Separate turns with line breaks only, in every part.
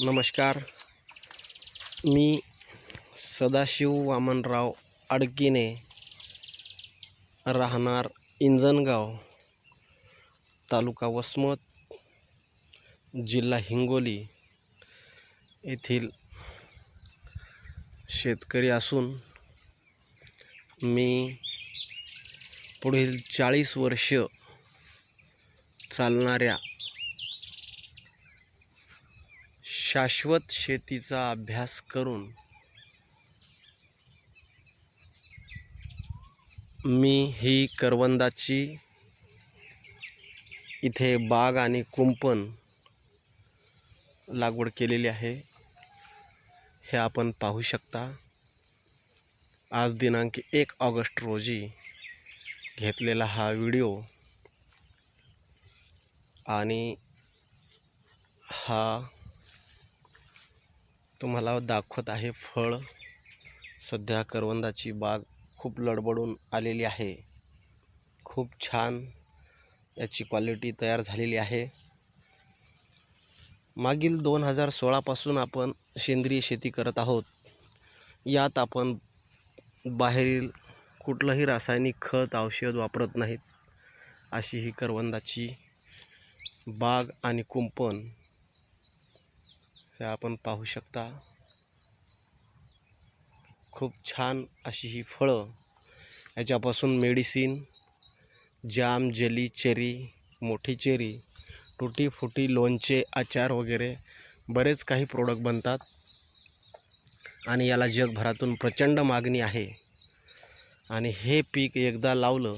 नमस्कार. मी सदाशिव वामनराव अडकीने राहणार इंजनगाव तालुका वसमत जिल्हा हिंगोली येथील शेतकरी असून मी पुढील चाळीस वर्ष चालणाऱ्या शाश्वत शेतीचा अभ्यास करून मी ही करवंदाची इथे बाग आणि कुंपण लागवड केलेली आहे. हे आपण पाहू शकता. आज दिनांक एक ऑगस्ट रोजी घेतलेला हा व्हिडिओ आणि हा तुम्हाला दाखवत आहे फळ. सध्या करवंदाची बाग खूप लडबडून आलेली आहे. खूप छान याची क्वालिटी तयार झालेली आहे. मागील दोन हजार सोळापासून आपण सेंद्रिय शेती करत आहोत. यात आपण बाहेरील कुठलंही रासायनिक खत औषध वापरत नाहीत. अशी ही करवंदाची बाग आणि कुंपण हे आपण पाहू शकता. खूप छान अशी ही फळं याच्यापासून मेडिसिन जाम जेली चेरी मोठी चेरी टुटी फुटी लोणचे आचार वगैरे बरेच काही प्रोडक्ट बनतात. आणि याला जगभरातून प्रचंड मागणी आहे. आणि हे पीक एकदा लावलं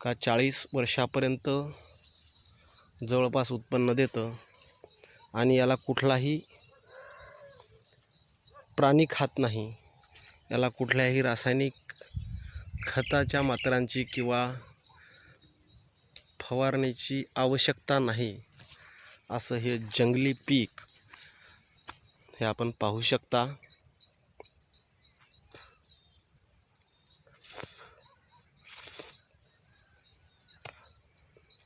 का चाळीस वर्षापर्यंत जवळपास उत्पन्न देतं. आणि याला कुठलाही प्राणी खात नाही. याला कुठल्याही रासायनिक खताच्या मात्रांची किंवा फवारणीची आवश्यकता नाही. असं हे जंगली पीक हे आपण पाहू शकता.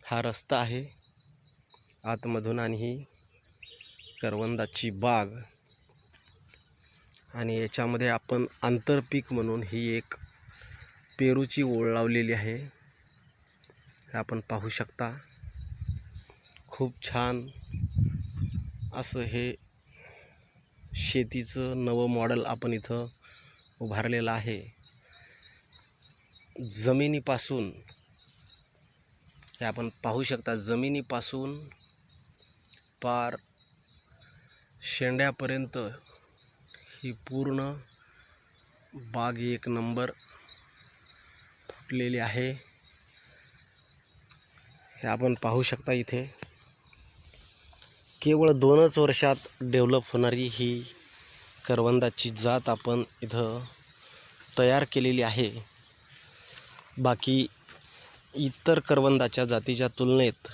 हा रस्ता आहे आतमधून आणि ही करवंदाची बाग. आणि याच्यामध्ये आपण आंतरपीक म्हणून ही एक पेरूची ओळ लावलेली आहे. हे आपण पाहू शकता. खूप छान असं हे शेतीचं नवं मॉडेल आपण इथं उभारलेलं आहे. जमिनीपासून हे आपण पाहू शकता. जमिनीपासून पार शेंड्यापर्यंत ही पूर्ण बाग एक नंबर फुटलेली आहे. हे आपण पाहू शकता इथे. केवळ दोनच वर्षात डेव्हलप होणारी ही करवंदाची जात आपण इथं तयार केलेली आहे. बाकी इतर करवंदाच्या जातीच्या तुलनेत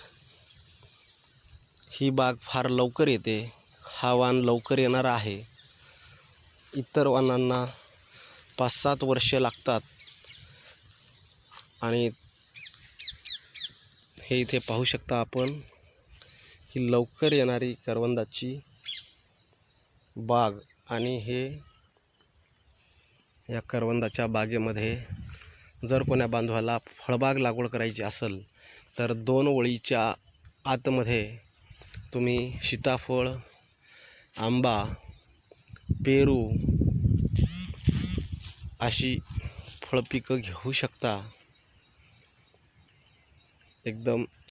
ही बाग फार लवकर येते. हा वाण लवकर येणारा आहे. इतर वाणांना पाच सात वर्ष लागतात. आणि हे इथे पाहू शकता आपण ही लवकर येणारी करवंदाची बाग. आणि हे या करवंदाच्या बागेमध्ये जर कोण्या बांधवाला फळबाग लागवड करायची असेल तर दोन ओळीच्या आतमध्ये तुम्ही सीताफळ आंबा पेरू अशी फळपिकं घेऊ शकता. एकदम